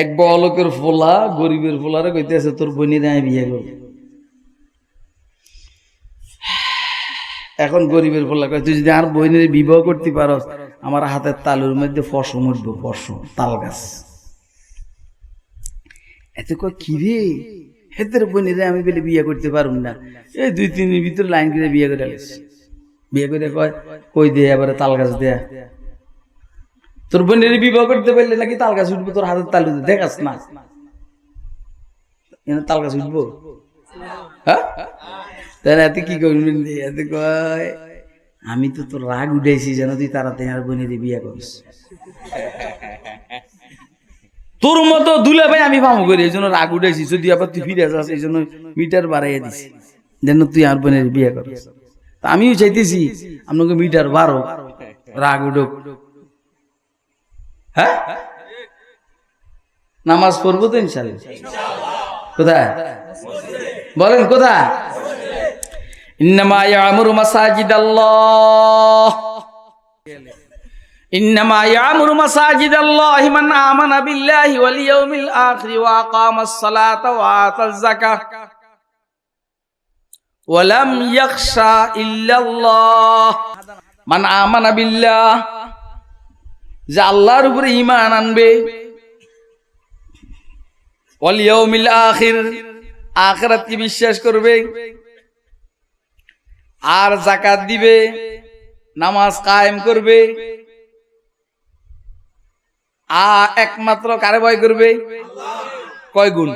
এক বলকের ফোলা, গরিবের ফোলারে কইতেছে, তোর বোনের আমি বিয়ে করব। এখন গরিবের ফোলা কয়, তুই যদি আর বোনের বিবাহ করতে পারস, আমার হাতের তালুর মধ্যে ফসম উঠবো ফসম তাল গাছ। এত কয়, কি রে? হেতের বোনের আমি বলে বিয়ে করতে পারুম না। এই দুই তিন ভিতরে লাইন করে বিয়ে করে বিয়ে করে কয়, কই দে, এবারে তাল গাছ দেয়া তোর বোনের বিবাহ করতে পারলে নাকি তাল গাছ উঠবো, তোর হাতের তালু দেখাস না। তাল গাছ উঠবো? হ্যাঁ? এতে কি করবি? এতে কয়, আমি তো তোর রাগ উঠাইছি যেন তুই তাড়াতাড়ি আর বোনের বিয়ে করিস। তোর মতো দুলে ভাই আমি পামো করি, এই জন্য রাগ উঠাইছি। যদি আবার তুই ফিরে যাস, এই জন্য মিটার বাড়াইয়া দিছি। যেন তুই আর বোনের বিয়ে করিস। আমিও চাইতেছি, আপনাকে মিটার বাড়ো, রাগ উঠুক। হ্যাঁ নামাজ পড়বো তো ইনশাল্লাহ কোথায় বলেন কোথায় ইন্নামা ইয়ামুরু মাসাজিদ আল্লাহ إنما يعمر مساجد الله من آمن بالله واليوم الآخر وأقام الصلاة وآتى الزكاة ولم يخشى إلا الله من آمن بالله যে আল্লাহর উপরে ইমান আনবে ওয়ালিয়াউমিল আখির আখিরাতকে বিশ্বাস করবে আর জাকাত দিবে নামাজ কায়েম করবে আ একমাত্র কারে ভয় করবে কয় গুণ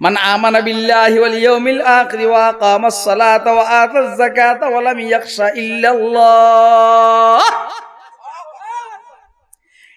من آمن بالله واليوم الآخر وأقام الصلاة وآتى الزكاة ولم يخش إلا الله